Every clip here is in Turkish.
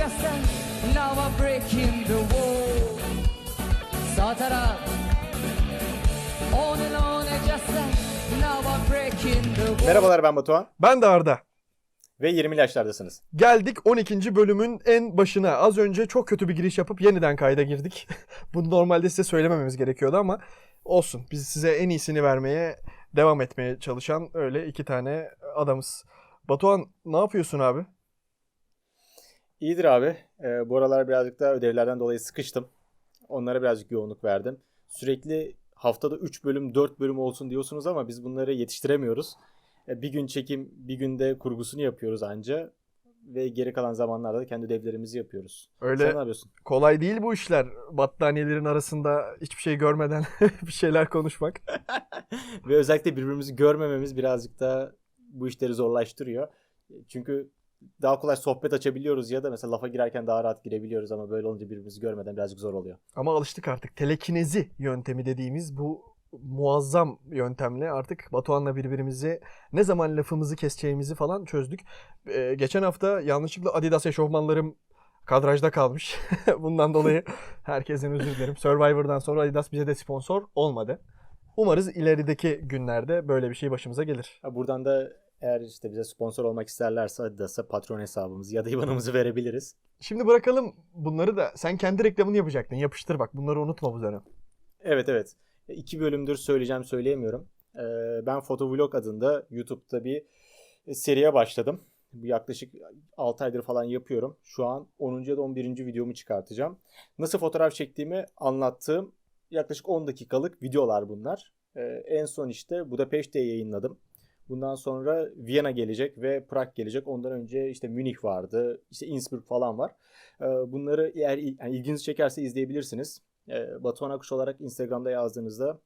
just a, now I'm breaking the wall. Sağ taraf. On and on and just a, now I'm breaking the wall. Merhabalar ben Batuhan Ben de Arda. ve 20 yaşlardasınız. Geldik 12. bölümün en başına. Az önce çok kötü bir giriş yapıp yeniden kayda girdik. Bunu normalde size söylemememiz gerekiyordu ama olsun. Biz size en iyisini vermeye devam etmeye çalışan öyle iki tane adamız. Batuhan ne yapıyorsun abi? İyidir abi. Ee, bu aralar birazcık da ödevlerden dolayı sıkıştım. Onlara birazcık yoğunluk verdim. Sürekli haftada 3 bölüm 4 bölüm olsun diyorsunuz ama biz bunları yetiştiremiyoruz. Ee, bir gün çekim bir günde kurgusunu yapıyoruz anca. Ve geri kalan zamanlarda da kendi ödevlerimizi yapıyoruz. Öyle Sen ne yapıyorsun? kolay değil bu işler. Battaniyelerin arasında hiçbir şey görmeden bir şeyler konuşmak. Ve özellikle birbirimizi görmememiz birazcık da bu işleri zorlaştırıyor. Çünkü daha kolay sohbet açabiliyoruz ya da mesela lafa girerken daha rahat girebiliyoruz ama böyle olunca birbirimizi görmeden birazcık zor oluyor. Ama alıştık artık. Telekinezi yöntemi dediğimiz bu muazzam yöntemle artık Batuhan'la birbirimizi ne zaman lafımızı keseceğimizi falan çözdük. Ee, geçen hafta yanlışlıkla Adidas eşofmanlarım kadrajda kalmış. Bundan dolayı herkesten özür dilerim. Survivor'dan sonra Adidas bize de sponsor olmadı. Umarız ilerideki günlerde böyle bir şey başımıza gelir. Buradan da eğer işte bize sponsor olmak isterlerse Adidas'a patron hesabımızı ya da IBAN'ımızı verebiliriz. Şimdi bırakalım bunları da. Sen kendi reklamını yapacaktın. Yapıştır bak. Bunları unutma bu dönem. Evet evet. İki bölümdür söyleyeceğim söyleyemiyorum. Ee, ben Fotovlog adında YouTube'da bir seriye başladım. Yaklaşık 6 aydır falan yapıyorum. Şu an 10. ya da 11. videomu çıkartacağım. Nasıl fotoğraf çektiğimi anlattığım yaklaşık 10 dakikalık videolar bunlar. Ee, en son işte Budapeşte yayınladım. Bundan sonra Viyana gelecek ve Prag gelecek. Ondan önce işte Münih vardı, işte Innsbruck falan var. Ee, bunları eğer yani ilginizi çekerse izleyebilirsiniz. Ee, Batuhan Akuş olarak Instagram'da yazdığınızda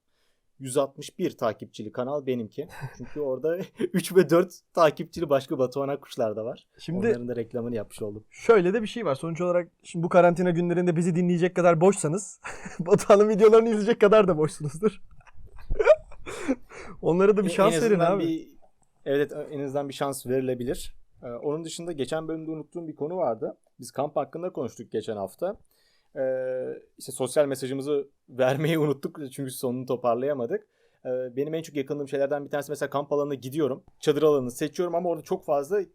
161 takipçili kanal benimki. Çünkü orada 3 ve 4 takipçili başka Batuhan Akuşlar da var. Şimdi Onların da reklamını yapmış oldum. Şöyle de bir şey var. Sonuç olarak şimdi bu karantina günlerinde bizi dinleyecek kadar boşsanız Batuhan'ın videolarını izleyecek kadar da boşsunuzdur. Onlara da bir şans En verin abi. Bir, evet en azından bir şans verilebilir. Ee, onun dışında geçen bölümde unuttuğum bir konu vardı. Biz kamp hakkında konuştuk geçen hafta. Ee, işte sosyal mesajımızı vermeyi unuttuk çünkü sonunu toparlayamadık. Ee, benim en çok yakındığım şeylerden bir tanesi mesela kamp alanına gidiyorum. Çadır alanını seçiyorum ama orada çok fazla e,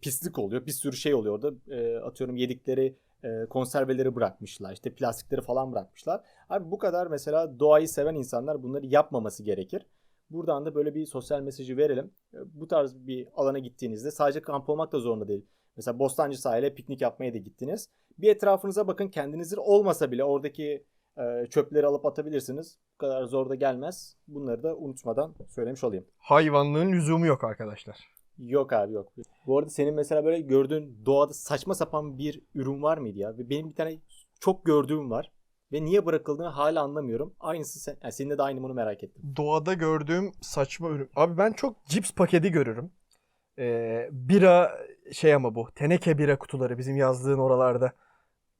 pislik oluyor. Bir sürü şey oluyor orada. Ee, atıyorum yedikleri e, konserveleri bırakmışlar. işte plastikleri falan bırakmışlar. Abi bu kadar mesela doğayı seven insanlar bunları yapmaması gerekir. Buradan da böyle bir sosyal mesajı verelim. E, Bu tarz bir alana gittiğinizde sadece kamp olmak da zorunda değil. Mesela Bostancı sahile piknik yapmaya da gittiniz. Bir etrafınıza bakın kendinizin olmasa bile oradaki e, çöpleri alıp atabilirsiniz. Bu kadar zor da gelmez. Bunları da unutmadan söylemiş olayım. Hayvanlığın lüzumu yok arkadaşlar. Yok abi yok. Bu arada senin mesela böyle gördüğün doğada saçma sapan bir ürün var mıydı ya? Benim bir tane çok gördüğüm var. Ve niye bırakıldığını hala anlamıyorum. Aynısı sen, yani seninle de aynı bunu merak ettim. Doğada gördüğüm saçma ürün. Abi ben çok cips paketi görürüm. Ee, bira şey ama bu. Teneke bira kutuları bizim yazdığın oralarda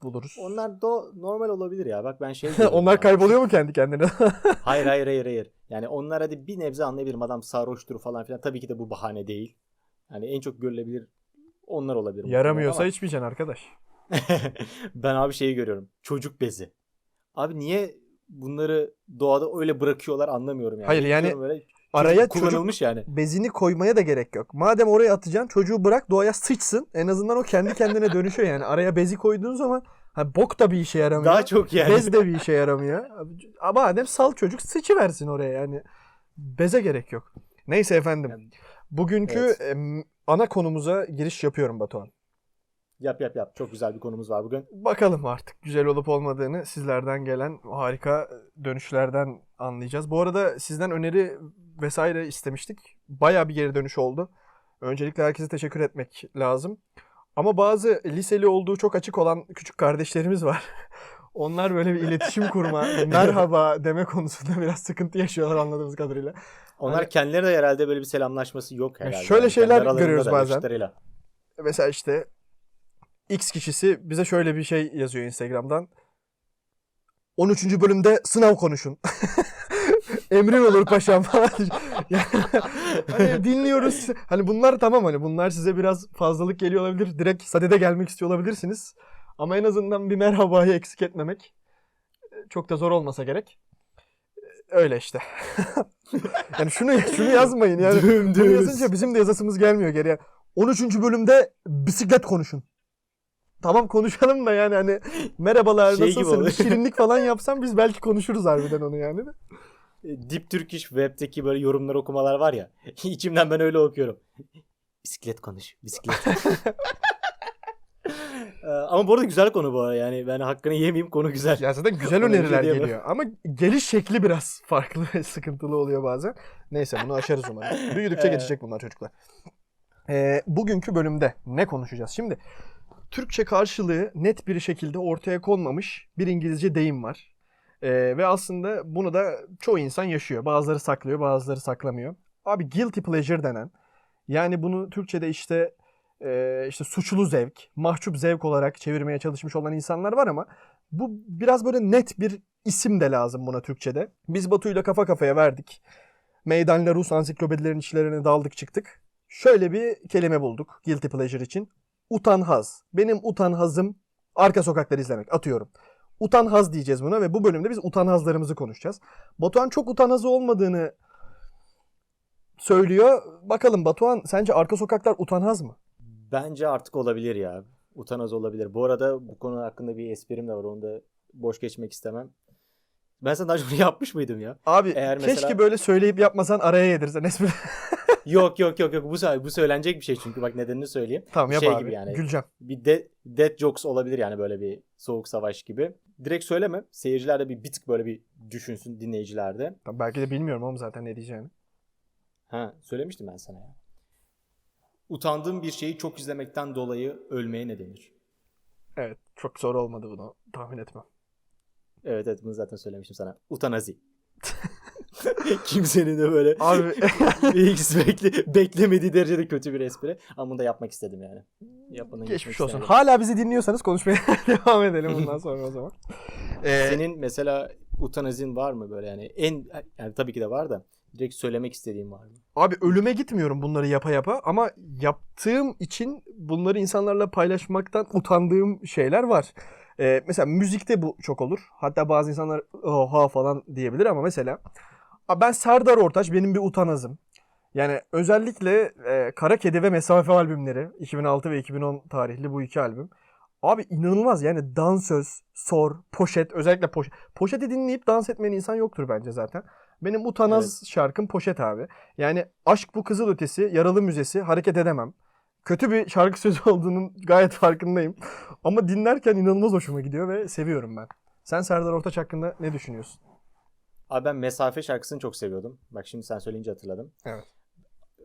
buluruz. Onlar da normal olabilir ya. Bak ben şey Onlar kayboluyor mu kendi kendine? Hayır hayır hayır hayır. Yani onlar hadi bir nebze anlayabilirim. Adam sarhoştur falan filan. Tabii ki de bu bahane değil. Yani en çok görülebilir onlar olabilir. Yaramıyorsa muhtemelen içmeyeceksin arkadaş. ama ben abi şeyi görüyorum. Çocuk bezi. Abi niye bunları doğada öyle bırakıyorlar anlamıyorum yani. Hayır, yani böyle, Araya çocuk kullanılmış yani. bezini koymaya da gerek yok. Madem oraya atacaksın çocuğu bırak doğaya sıçsın. En azından o kendi kendine dönüşüyor yani. Araya bezi koyduğun zaman ha, bok da bir işe yaramıyor. Daha çok yani. Bez de bir işe yaramıyor. Ama madem sal çocuk sıçıversin oraya yani. Beze gerek yok. Neyse efendim. Bugünkü Evet. ana konumuza giriş yapıyorum Batuhan. Yap yap yap. Çok güzel bir konumuz var bugün. Bakalım artık güzel olup olmadığını sizlerden gelen harika dönüşlerden anlayacağız. Bu arada sizden öneri vesaire istemiştik. Bayağı bir geri dönüş oldu. Öncelikle herkese teşekkür etmek lazım. Ama bazı liseli olduğu çok açık olan küçük kardeşlerimiz var. Onlar böyle bir iletişim kurma, merhaba deme konusunda biraz sıkıntı yaşıyorlar anladığımız kadarıyla. Onlar Hani- kendileri de herhalde böyle bir selamlaşması yok herhalde. şöyle Yani şeyler görüyoruz bazen. Mesela işte X kişisi bize şöyle bir şey yazıyor Instagram'dan. 13. bölümde sınav konuşun. Emrin olur paşam falan. Yani hani dinliyoruz. Hani bunlar tamam hani bunlar size biraz fazlalık geliyor olabilir. Direkt sadede gelmek istiyor olabilirsiniz. Ama en azından bir merhabayı eksik etmemek e, çok da zor olmasa gerek. E, Öyle işte. yani şunu şunu yazmayın yani. Bunu Dümdüz. yazınca bizim de yazasımız gelmiyor geriye. 13. bölümde bisiklet konuşun. Tamam konuşalım da yani hani merhabalar Şey nasılsın? Bir şirinlik falan yapsam biz belki konuşuruz harbiden onu yani. de. E, Deep Turkish web'teki böyle yorumlar okumalar var ya. İçimden ben öyle okuyorum. Bisiklet konuş. Bisiklet. Ee, Ama bu arada güzel konu bu arada yani ben hakkını yemeyeyim konu güzel. Ya zaten güzel öneriler geliyor ama geliş şekli biraz farklı sıkıntılı oluyor bazen. Neyse bunu aşarız umarım. Büyüdükçe geçecek bunlar çocuklar. Ee, bugünkü bölümde ne konuşacağız? Şimdi Türkçe karşılığı net bir şekilde ortaya konmamış bir İngilizce deyim var. Ee, ve aslında bunu da çoğu insan yaşıyor. Bazıları saklıyor, bazıları saklamıyor. Abi guilty pleasure denen yani bunu Türkçe'de işte e, işte suçlu zevk, mahcup zevk olarak çevirmeye çalışmış olan insanlar var ama bu biraz böyle net bir isim de lazım buna Türkçe'de. Biz Batu'yla kafa kafaya verdik. Meydanla Rus ansiklopedilerin içlerine daldık çıktık. Şöyle bir kelime bulduk guilty pleasure için. Utanhaz. Benim utanhazım arka sokakları izlemek. Atıyorum. Utanhaz diyeceğiz buna ve bu bölümde biz utanhazlarımızı konuşacağız. Batuhan çok utanhazı olmadığını söylüyor. Bakalım Batuhan sence arka sokaklar utanhaz mı? Bence artık olabilir ya. Utanaz olabilir. Bu arada bu konu hakkında bir esprim de var. Onu da boş geçmek istemem. Ben sana daha önce yapmış mıydım ya? Abi Eğer keşke mesela- böyle söyleyip yapmasan araya yedirsen espri. Yok yok yok yok. Bu, bu söylenecek bir şey çünkü bak nedenini söyleyeyim. tamam yap Şey abi. gibi yani. Güleceğim. Bir de, dead jokes olabilir yani böyle bir soğuk savaş gibi. Direkt söyleme. Seyirciler de bir, bir tık böyle bir düşünsün dinleyiciler de. Tamam, belki de bilmiyorum ama zaten ne diyeceğini. Ha söylemiştim ben sana ya. Utandığım bir şeyi çok izlemekten dolayı ölmeye ne denir? Evet çok zor olmadı bunu tahmin etmem. Evet evet bunu zaten söylemiştim sana. Utanazi. Kimsenin de böyle Abi hiç bekle, beklemediği derecede kötü bir espri. Ama bunu da yapmak istedim yani. Yapmanın geçmiş olsun. istemedim. Hala bizi dinliyorsanız konuşmaya devam edelim bundan sonra o zaman. Ee, Senin mesela utanazin var mı böyle yani en yani tabii ki de var da direkt söylemek istediğin var mı? Abi ölüme gitmiyorum bunları yapa yapa ama yaptığım için bunları insanlarla paylaşmaktan utandığım şeyler var. Ee, mesela müzikte bu çok olur. Hatta bazı insanlar oha falan diyebilir ama mesela Abi ben Serdar Ortaç benim bir utanazım. Yani özellikle e, Kara Kedi ve Mesafe albümleri 2006 ve 2010 tarihli bu iki albüm. Abi inanılmaz yani dansöz, sor, poşet özellikle poşet. Poşeti dinleyip dans etmeyen insan yoktur bence zaten. Benim utanaz şarkım Poşet abi. Yani Aşk bu Kızıl Ötesi, Yaralı Müzesi, Hareket Edemem. Kötü bir şarkı sözü olduğunun gayet farkındayım. Ama dinlerken inanılmaz hoşuma gidiyor ve seviyorum ben. Sen Serdar Ortaç hakkında ne düşünüyorsun? Abi ben Mesafe şarkısını çok seviyordum. Bak şimdi sen söyleyince hatırladım. Evet.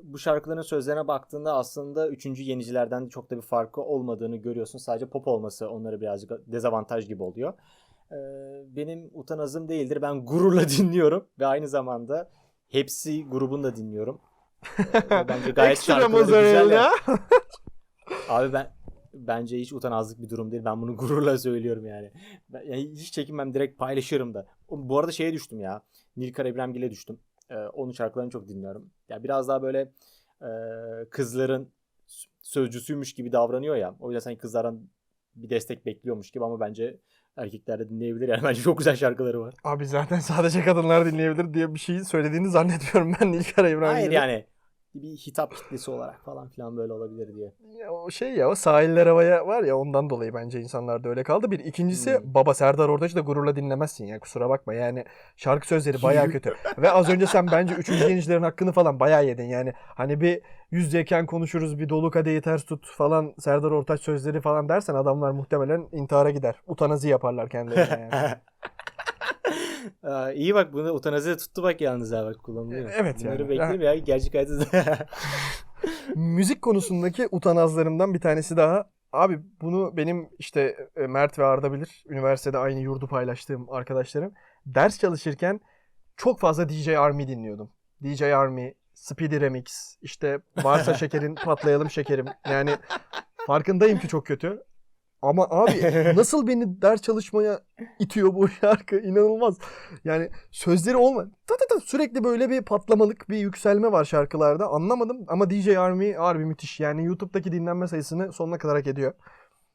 Bu şarkıların sözlerine baktığında aslında üçüncü yenicilerden de çok da bir farkı olmadığını görüyorsun. Sadece pop olması onları birazcık dezavantaj gibi oluyor. Ee, benim utanazım değildir. Ben gururla dinliyorum ve aynı zamanda hepsi grubunu da dinliyorum. Ee, Bence gayet şarkıları güzel. Abi ben bence hiç utanazlık bir durum değil. Ben bunu gururla söylüyorum yani. Ben, yani hiç çekinmem direkt paylaşırım da. Bu arada şeye düştüm ya. Nilkar İbrahimgil'e düştüm. Ee, onun şarkılarını çok dinliyorum. Ya biraz daha böyle e, kızların sözcüsüymüş gibi davranıyor ya. O yüzden sanki kızlardan bir destek bekliyormuş gibi ama bence erkekler de dinleyebilir. Yani bence çok güzel şarkıları var. Abi zaten sadece kadınlar dinleyebilir diye bir şey söylediğini zannetmiyorum ben Nilkar İbrahim'in. Hayır yani bir hitap kitlesi olarak falan filan böyle olabilir diye. Ya o şey ya o sahiller havaya var ya ondan dolayı bence insanlar da öyle kaldı. Bir ikincisi Hmm. baba Serdar Ortaç'ı da gururla dinlemezsin ya kusura bakma. Yani şarkı sözleri bayağı kötü. Ve az önce sen bence üçüncü yenicilerin hakkını falan bayağı yedin. Yani hani bir yüz yüzeyken konuşuruz bir dolu kadehi ters tut falan Serdar Ortaç sözleri falan dersen adamlar muhtemelen intihara gider. Utanazı yaparlar kendilerine yani. Aa, iyi bak bunu utanazi tuttu bak yalnız ha bak kullanılıyor. Evet Bunları yani. beklerim ya gerçek hayatta Müzik konusundaki utanazlarımdan bir tanesi daha. Abi bunu benim işte e, Mert ve Arda bilir. Üniversitede aynı yurdu paylaştığım arkadaşlarım. Ders çalışırken çok fazla DJ Army dinliyordum. DJ Army, Speedy Remix, işte varsa şekerin patlayalım şekerim. Yani farkındayım ki çok kötü. Ama abi nasıl beni ders çalışmaya itiyor bu şarkı inanılmaz. Yani sözleri olma. Ta ta ta sürekli böyle bir patlamalık bir yükselme var şarkılarda. Anlamadım ama DJ Army harbi müthiş. Yani YouTube'daki dinlenme sayısını sonuna kadar hak ediyor.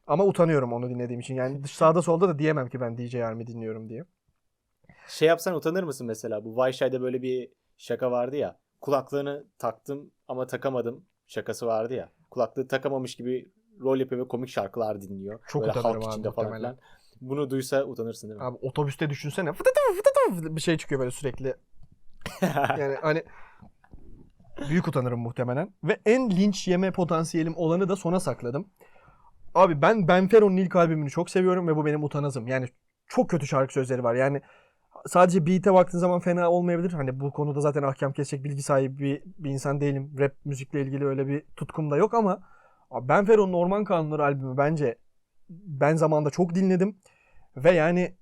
Ama utanıyorum onu dinlediğim için. Yani sağda solda da diyemem ki ben DJ Army dinliyorum diye. Şey yapsan utanır mısın mesela? Bu Vayşay'da böyle bir şaka vardı ya. Kulaklığını taktım ama takamadım şakası vardı ya. Kulaklığı takamamış gibi rol yapıyor ve komik şarkılar dinliyor. Çok böyle halk abi içinde falan muhtemelen. filan. Bunu duysa utanırsın değil mi? Abi otobüste düşünsene. Fıtıtı fıtıtı bir şey çıkıyor böyle sürekli. Yani hani büyük utanırım muhtemelen. Ve en linç yeme potansiyelim olanı da sona sakladım. Abi ben Benfero'nun ilk albümünü çok seviyorum ve bu benim utanazım. Yani çok kötü şarkı sözleri var. Yani sadece beat'e baktığın zaman fena olmayabilir. Hani bu konuda zaten ahkam kesecek bilgi sahibi bir, bir insan değilim. Rap müzikle ilgili öyle bir tutkum da yok ama abi Benfero'nun Orman Kanunları albümü bence ben zamanda çok dinledim. Ve yani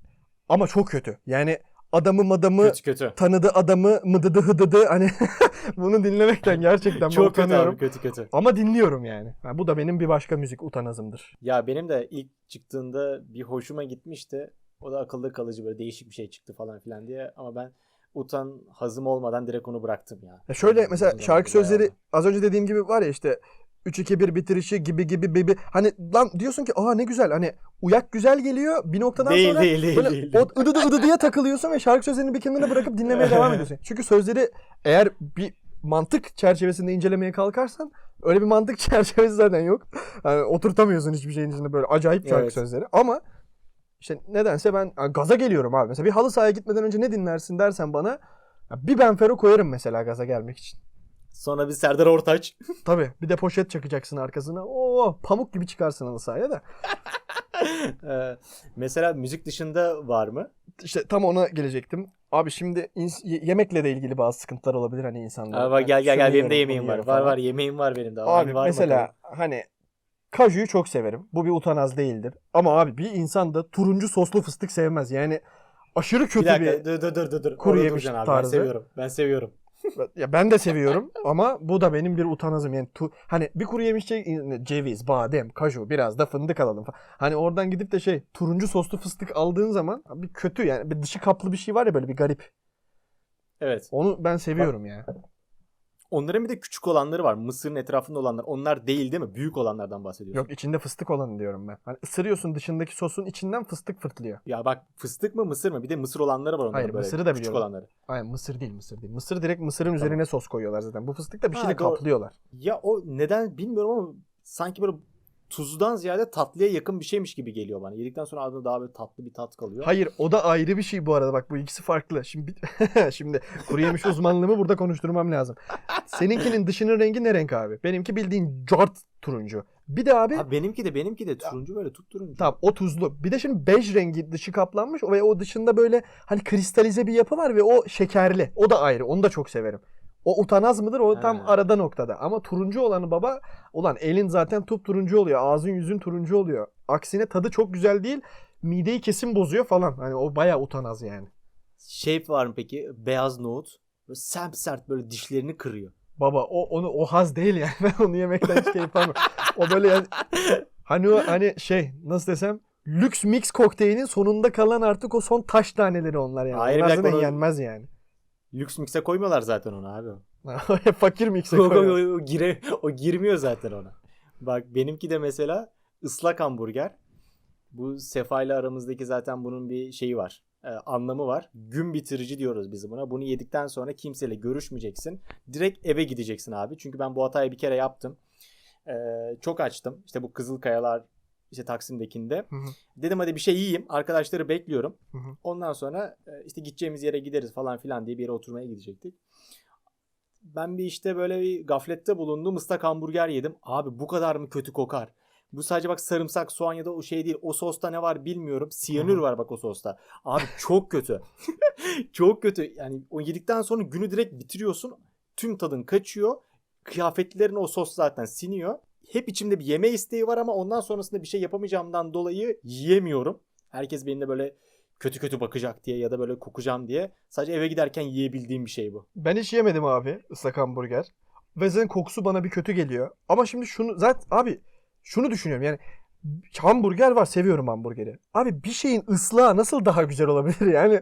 ama çok kötü. Yani adamı madamı kötü kötü. tanıdı adamı mıdıdı hıdıdı hani bunu dinlemekten gerçekten ben Çok kötü utanıyorum. abi kötü kötü. Ama dinliyorum yani. Ha, bu da benim bir başka müzik utanazımdır. Ya benim de ilk çıktığında bir hoşuma gitmişti. O da akılda kalıcı böyle değişik bir şey çıktı falan filan diye. Ama ben utan hazım olmadan direkt onu bıraktım ya. Ya şöyle Yani mesela şarkı sözleri az önce dediğim gibi var ya işte 3-2-1 bitirişi gibi gibi gibi. Hani lan diyorsun ki aa ne güzel hani uyak güzel geliyor bir noktadan Değil, sonra değil, değil, böyle değil, o ıdı diye takılıyorsun ve şarkı sözlerini bir kenara bırakıp dinlemeye devam ediyorsun. Çünkü sözleri eğer bir mantık çerçevesinde incelemeye kalkarsan öyle bir mantık çerçevesi zaten yok. Yani oturtamıyorsun hiçbir şeyin içinde böyle acayip şarkı Evet. sözleri. Ama işte nedense ben yani gaza geliyorum abi. Mesela bir halı sahaya gitmeden önce ne dinlersin dersen bana bir Benfero koyarım mesela gaza gelmek için. Sonra bir Serdar Ortaç. Tabii bir de poşet çakacaksın arkasına. Oo pamuk gibi çıkarsın halı sahaya da. Ee, mesela müzik dışında var mı? İşte tam ona gelecektim. Abi şimdi yemekle de ilgili bazı sıkıntılar olabilir hani insanlar. Bak gel gel gel benim de yemeğim var. Var var yemeğim var benim de. Abi Hani var mesela bakalım. hani kajuyu çok severim. Bu bir utanaz değildir. Ama abi bir insan da turuncu soslu fıstık sevmez. Yani aşırı bir kötü dakika bir... dur dur dur dur. kuru Orada yemiş abi. tarzı. Ben seviyorum. Ben seviyorum. Ya ben de seviyorum ama bu da benim bir utanazım. Yani tu- hani bir kuru yemişçe ceviz, badem, kaju biraz da fındık alalım falan. Hani oradan gidip de şey turuncu soslu fıstık aldığın zaman bir kötü yani bir dışı kaplı bir şey var ya böyle bir garip. Evet. Onu ben seviyorum ya. Onların bir de küçük olanları var. Mısırın etrafında olanlar. Onlar değil değil mi? Büyük olanlardan bahsediyorsun. Yok içinde fıstık olanı diyorum ben. Hani ısırıyorsun dışındaki sosun içinden fıstık fırtlıyor. Ya bak fıstık mı mısır mı? Bir de mısır olanları var onların Hayır, böyle. mısırı da küçük biliyorum. olanları. Aynen mısır değil mısır değil. Mısır direkt mısırın üzerine sos koyuyorlar zaten. Bu fıstık da bir şeyle kaplıyorlar. Ya o neden bilmiyorum ama sanki böyle tuzludan ziyade tatlıya yakın bir şeymiş gibi geliyor bana. Yedikten sonra ağzında daha böyle tatlı bir tat kalıyor. Hayır o da ayrı bir şey bu arada bak bu ikisi farklı. Şimdi şimdi kuru yemiş uzmanlığımı burada konuşturmam lazım. Seninkinin dışının rengi ne renk abi? Benimki bildiğin cart turuncu. Bir de abi Ha, benimki de benimki de turuncu böyle turuncu. tamam o tuzlu. Bir de şimdi bej rengi dışı kaplanmış ve o dışında böyle hani kristalize bir yapı var ve o şekerli. O da ayrı. Onu da çok severim. O utanaz mıdır? O tam arada noktada. Ama turuncu olanı baba ulan elin zaten tup turuncu oluyor. Ağzın yüzün turuncu oluyor. Aksine tadı çok güzel değil. Mideyi kesin bozuyor falan. Hani o bayağı utanaz yani. Şey var mı peki? Beyaz nohut. Böyle sert sert böyle dişlerini kırıyor. Baba o onu o haz değil yani. Ben onu yemekten hiç keyif almıyorum. O böyle yani hani o hani şey nasıl desem lüks mix kokteylinin sonunda kalan artık o son taş taneleri onlar yani. Hayır, onlar zaten onu- yenmez yani. Lüks mikse koymuyorlar zaten onu abi. Fakir mix'e o, koyuyor. o, o, gire, o girmiyor zaten ona. Bak benimki de mesela ıslak hamburger. Bu Sefa ile aramızdaki zaten bunun bir şeyi var. e, anlamı var. Gün bitirici diyoruz biz buna. Bunu yedikten sonra kimseyle görüşmeyeceksin. Direkt eve gideceksin abi. Çünkü ben bu hatayı bir kere yaptım. E, çok açtım. İşte bu Kızılkayalar işte Taksim'dekinde. Hı hı. Dedim hadi bir şey yiyeyim. Arkadaşları bekliyorum. Hı hı. Ondan sonra e, işte gideceğimiz yere gideriz falan filan diye bir yere oturmaya gidecektik. Ben bir işte böyle bir gaflette bulundum. ıslak hamburger yedim. Abi bu kadar mı kötü kokar? Bu sadece bak sarımsak, soğan ya da o şey değil. O sosta ne var bilmiyorum. Siyanür var bak o sosta. Abi çok kötü. çok kötü. Yani o yedikten sonra günü direkt bitiriyorsun. Tüm tadın kaçıyor. Kıyafetlerin o sos zaten siniyor. Hep içimde bir yeme isteği var ama ondan sonrasında bir şey yapamayacağımdan dolayı yiyemiyorum. Herkes benimle böyle kötü kötü bakacak diye ya da böyle kokacağım diye. Sadece eve giderken yiyebildiğim bir şey bu. Ben hiç yemedim abi ıslak hamburger. Ve zaten kokusu bana bir kötü geliyor. Ama şimdi şunu zaten abi şunu düşünüyorum yani hamburger var seviyorum hamburgeri. Abi bir şeyin ıslağı nasıl daha güzel olabilir yani?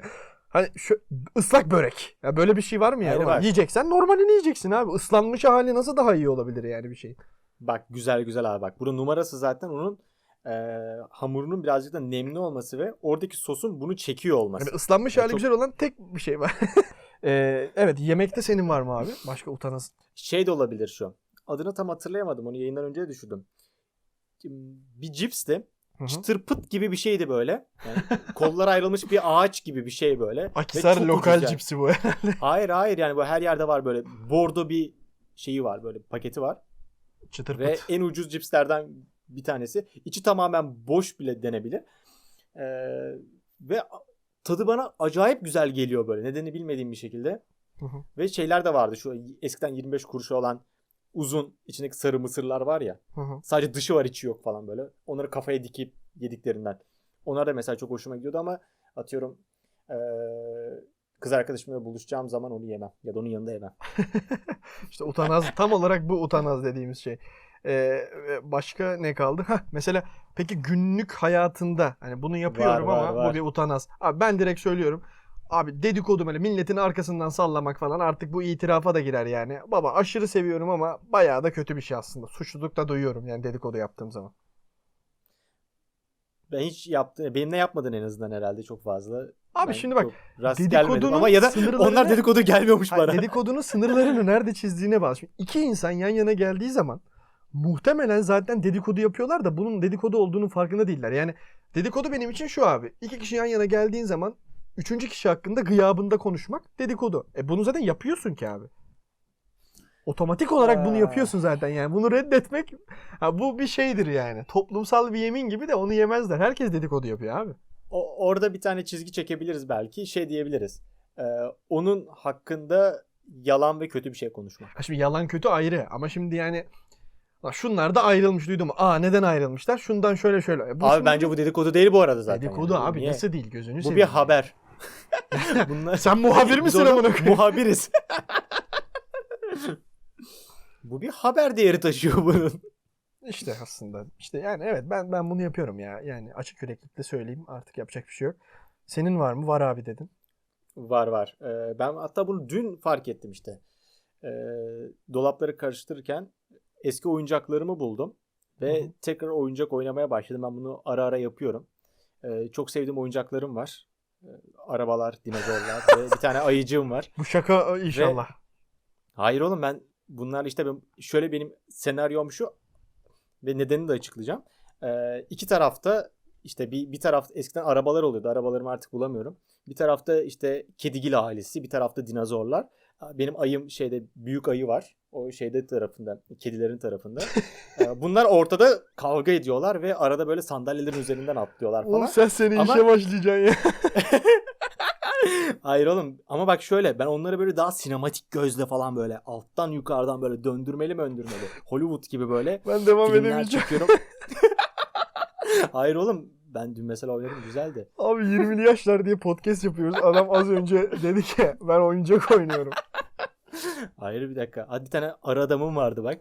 Hani şu ıslak börek. Ya böyle bir şey var mı yani? Hayır, var. Yiyeceksen normalini yiyeceksin abi. Islanmış hali nasıl daha iyi olabilir yani bir şey? Bak güzel güzel abi bak. Bunun numarası zaten onun e, hamurunun birazcık da nemli olması ve oradaki sosun bunu çekiyor olması. Yani ıslanmış Ya hali çok- güzel olan tek bir şey var. Ee, evet yemekte senin var mı abi? Başka utanasın. Şey de olabilir şu. Adını tam hatırlayamadım. Onu yayından önce de düşündüm. Bir cipsti. Hı hı. Çıtır pıt gibi bir şeydi böyle. Yani kollar ayrılmış bir ağaç gibi bir şey böyle. Akisar lokal ucuz yani. cipsi bu. Hayır hayır yani bu her yerde var böyle. Bordo bir şeyi var böyle paketi var. Çıtır Ve pıt. en ucuz cipslerden bir tanesi. İçi tamamen boş bile denebilir. Ee, ve tadı bana acayip güzel geliyor böyle. Nedeni bilmediğim bir şekilde. Hı hı. Ve şeyler de vardı. Şu eskiden 25 kuruşa olan uzun içindeki sarı mısırlar var ya. Hı hı. Sadece dışı var içi yok falan böyle. Onları kafaya dikip yediklerinden. Onlar da mesela çok hoşuma gidiyordu ama atıyorum ee, kız arkadaşımla buluşacağım zaman onu yemem. Ya da onun yanında yemem. İşte utanaz tam olarak bu utanaz dediğimiz şey. Ee, başka ne kaldı? Hah, mesela peki günlük hayatında hani bunu yapıyorum Var, var, ama var. bu bir utanaz. Abi ben direkt söylüyorum. Abi dedikodu böyle milletin arkasından sallamak falan artık bu itirafa da girer yani. Baba aşırı seviyorum ama bayağı da kötü bir şey aslında. Suçluluk da duyuyorum yani dedikodu yaptığım zaman. Ben hiç yaptım. Benimle yapmadın en azından herhalde çok fazla. Abi Ben şimdi bak dedikodunun ama ya da sınırlarını- onlar dedikodu gelmiyormuş Hayır, bana. dedikodunun sınırlarını nerede çizdiğine bağlı. Şimdi iki insan yan yana geldiği zaman muhtemelen zaten dedikodu yapıyorlar da bunun dedikodu olduğunun farkında değiller. Yani dedikodu benim için şu abi. İki kişi yan yana geldiğin zaman üçüncü kişi hakkında gıyabında konuşmak dedikodu. E bunu zaten yapıyorsun ki abi. Otomatik olarak bunu yapıyorsun zaten yani. Bunu reddetmek ha, bu bir şeydir yani. Toplumsal bir yemin gibi de onu yemezler. Herkes dedikodu yapıyor abi. O, orada bir tane çizgi çekebiliriz belki. Şey diyebiliriz. Ee, onun hakkında yalan ve kötü bir şey konuşmak. Ha şimdi yalan kötü ayrı ama şimdi yani "Lan şunlar da ayrılmış duydum. Aa neden ayrılmışlar? Şundan şöyle şöyle. Bu abi şimdi bence bu dedikodu değil bu arada zaten. dedikodu yani. abi Niye? nasıl değil gözünü Bu seveyim bir haber. Bunlar Sen muhabir misin amına koyayım? Muhabiriz. bu bir haber değeri taşıyor bunun. İşte aslında. İşte yani evet ben ben bunu yapıyorum ya. Yani açık yüreklilikle söyleyeyim. Artık yapacak bir şey yok. Senin var mı? Var abi dedin. Var var. Ee, ben hatta bunu dün fark ettim işte. Ee, dolapları karıştırırken eski oyuncaklarımı buldum. Ve Hı hı. tekrar oyuncak oynamaya başladım. Ben bunu ara ara yapıyorum. Ee, çok sevdiğim oyuncaklarım var. Ee, arabalar, dinozorlar ve bir tane ayıcığım var. Bu şaka inşallah. Hayır oğlum ben bunlar işte ben, şöyle benim senaryom şu ve nedenini de açıklayacağım. Ee, iki tarafta işte bir, bir taraf eskiden arabalar oluyordu. Arabalarımı artık bulamıyorum. Bir tarafta işte kedigil ailesi, bir tarafta dinozorlar. Benim ayım şeyde büyük ayı var. O şeyde tarafında, kedilerin tarafında. Bunlar ortada kavga ediyorlar ve arada böyle sandalyelerin üzerinden atlıyorlar Oğlum falan. sen seni Ama- işe başlayacaksın ya. Hayır oğlum ama bak şöyle ben onları böyle daha sinematik gözle falan böyle alttan yukarıdan böyle döndürmeli döndürmeli. Hollywood gibi böyle Ben devam edemeyeceğim. Hayır oğlum ben dün mesela oynadım güzeldi. Abi 20'li yaşlar diye podcast yapıyoruz. Adam az önce dedi ki ben oyuncak oynuyorum. Hayır bir dakika. Hadi bir tane ara adamım vardı bak.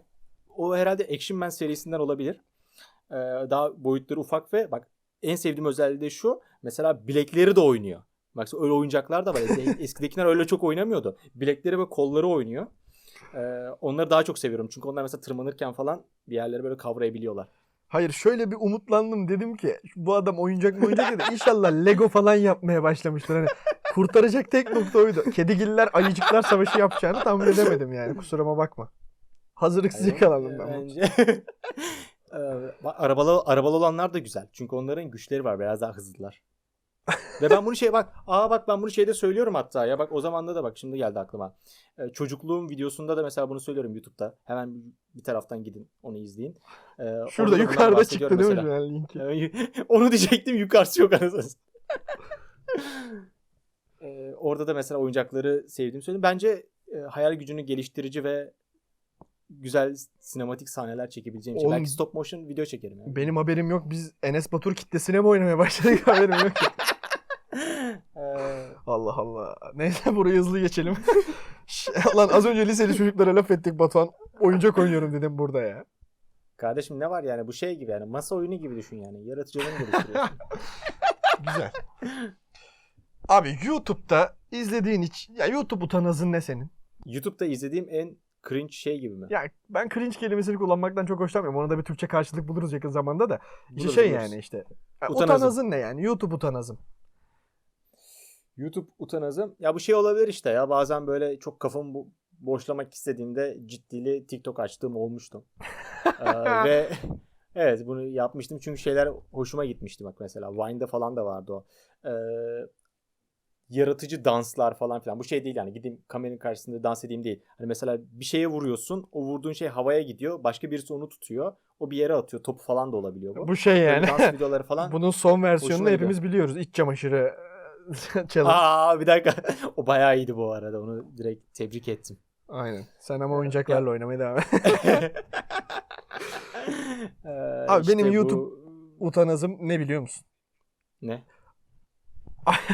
O herhalde Action Man serisinden olabilir. Ee, daha boyutları ufak ve bak en sevdiğim özelliği de şu. Mesela bilekleri de oynuyor. Bak öyle oyuncaklar da var. Es- Eskidekiler öyle çok oynamıyordu. Bilekleri ve kolları oynuyor. Ee, onları daha çok seviyorum. Çünkü onlar mesela tırmanırken falan bir yerleri böyle kavrayabiliyorlar. Hayır şöyle bir umutlandım dedim ki bu adam oyuncak mı oyuncak dedi. İnşallah Lego falan yapmaya başlamıştır. Hani kurtaracak tek nokta oydu. Kedigiller ayıcıklar savaşı yapacağını tahmin edemedim yani kusuruma bakma. Hazırlıksız Hayır, yakalandım ben. Bence Ee, arabalı arabalı olanlar da güzel. Çünkü onların güçleri var. Biraz daha hızlılar. Ve ben bunu şey bak, aa bak ben bunu şeyde söylüyorum hatta ya bak o zamanda da bak şimdi geldi aklıma. Ee, çocukluğum videosunda da mesela bunu söylüyorum YouTube'da. Hemen bir, taraftan gidin onu izleyin. Ee, Şurada yukarıda çıktı değil mi an linki? Onu diyecektim yukarısı yok anasını. Ee, orada da mesela oyuncakları sevdiğimi söyledim. Bence e, hayal gücünü geliştirici ve güzel sinematik sahneler çekebileceğim için. Oğlum- Belki stop motion video çekerim. Yani. Benim haberim yok. Biz Enes Batur kitlesine mi oynamaya başladık haberim yok. Allah Allah. Neyse burayı hızlı geçelim. Lan az önce liseli çocuklara laf ettik Batuhan. Oyuncak oynuyorum dedim burada ya. Kardeşim ne var yani bu şey gibi yani masa oyunu gibi düşün yani. Yaratıcılığını geliştiriyorsun. Güzel. Abi YouTube'da izlediğin hiç... Ya YouTube utanazın ne senin? YouTube'da izlediğim en cringe şey gibi mi? Ya ben cringe kelimesini kullanmaktan çok hoşlanmıyorum. Ona da bir Türkçe karşılık buluruz yakın zamanda da. İşte Buluruz, şey buluruz. yani işte. Ya Utanazım. utanazın ne yani? YouTube utanazım. YouTube utanazım. Ya bu şey olabilir işte ya bazen böyle çok kafamı bo- boşlamak istediğimde ciddili TikTok açtığım olmuştu. Ee, ve evet bunu yapmıştım çünkü şeyler hoşuma gitmişti bak mesela Vine'da falan da vardı o. Ee, yaratıcı danslar falan filan. Bu şey değil yani gideyim kameranın karşısında dans edeyim değil. Hani mesela bir şeye vuruyorsun o vurduğun şey havaya gidiyor başka birisi onu tutuyor o bir yere atıyor topu falan da olabiliyor bu. Bu şey Böyle yani. dans videoları falan. Bunun son versiyonunu Hoşuma gidiyor. hepimiz biliyoruz. İç çamaşırı challenge. Aa bir dakika. o bayağı iyiydi bu arada. Onu direkt tebrik ettim. Aynen. Sen ama oyuncaklarla oynamaya devam et. Ee, Abi benim işte YouTube- bu- Utanazım ne biliyor musun? ne?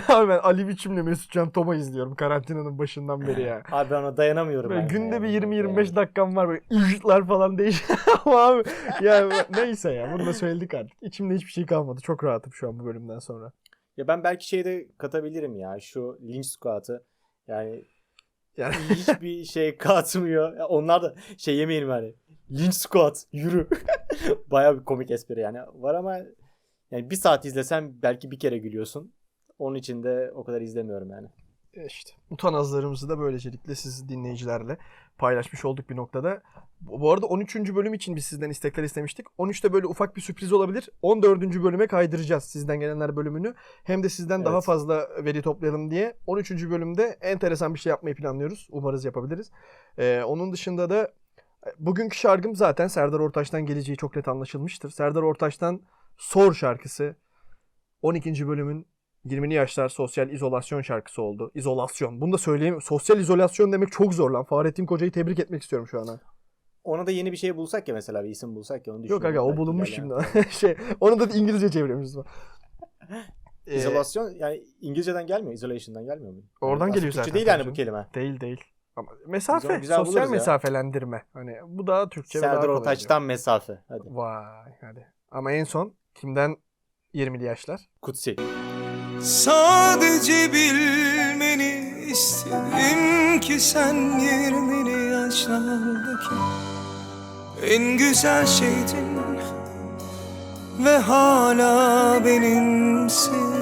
Abi ben Ali Biçim'le Mesut Can Toma izliyorum karantinanın başından beri ya. Abi ben ona dayanamıyorum. Böyle günde ya. bir 20-25 Yani. dakikam var böyle ıjtlar falan değişiyor. Ama abi ya neyse ya bunu da söyledik artık. İçimde hiçbir şey kalmadı. Çok rahatım şu an bu bölümden sonra. Ya ben belki şeyi de katabilirim ya. Şu linç squat'ı. Yani Yani hiçbir şey katmıyor. Ya onlar da şey yemeyelim hani. Linç squat yürü. Bayağı bir komik espri yani. Var ama yani bir saat izlesen belki bir kere gülüyorsun. Onun için de o kadar izlemiyorum yani. E işte utanazlarımızı da böylecelikle siz dinleyicilerle paylaşmış olduk bir noktada. Bu arada 13. bölüm için biz sizden istekler istemiştik. 13'te böyle ufak bir sürpriz olabilir. 14. bölüme kaydıracağız sizden gelenler bölümünü. Hem de sizden daha Evet. fazla veri toplayalım diye. 13. bölümde enteresan bir şey yapmayı planlıyoruz. Umarız yapabiliriz. Ee, onun dışında da e, bugünkü şarkım zaten Serdar Ortaç'tan geleceği çok net anlaşılmıştır. Serdar Ortaç'tan Sor şarkısı 12. bölümün 20'li yaşlar sosyal izolasyon şarkısı oldu. İzolasyon. Bunu da söyleyeyim. Sosyal izolasyon demek çok zor lan. Fahrettin Koca'yı tebrik etmek istiyorum şu an. Ona da yeni bir şey bulsak ya mesela bir isim bulsak ya onu Yok düşünüyorum aga o belki bulunmuş ilerleyen şimdi. şey, onu da İngilizce çevirmişiz. Ee, İzolasyon yani İngilizceden gelmiyor, isolation'dan gelmiyor mu? Oradan geliyor Türkçe zaten değil yani tabii bu kelime. Değil değil. Ama mesafe, Güzel- güzel sosyal buluruz ya. mesafelendirme. Hani bu daha Türkçe daha Serdar kolay Ortaç'tan mesafe. Hadi. Vay hadi. Ama en son kimden 20'li yaşlar? Kutsi. Sadece bilmeni istedim ki sen yirmili yaşlardaki en güzel şeydin ve hala benimsin.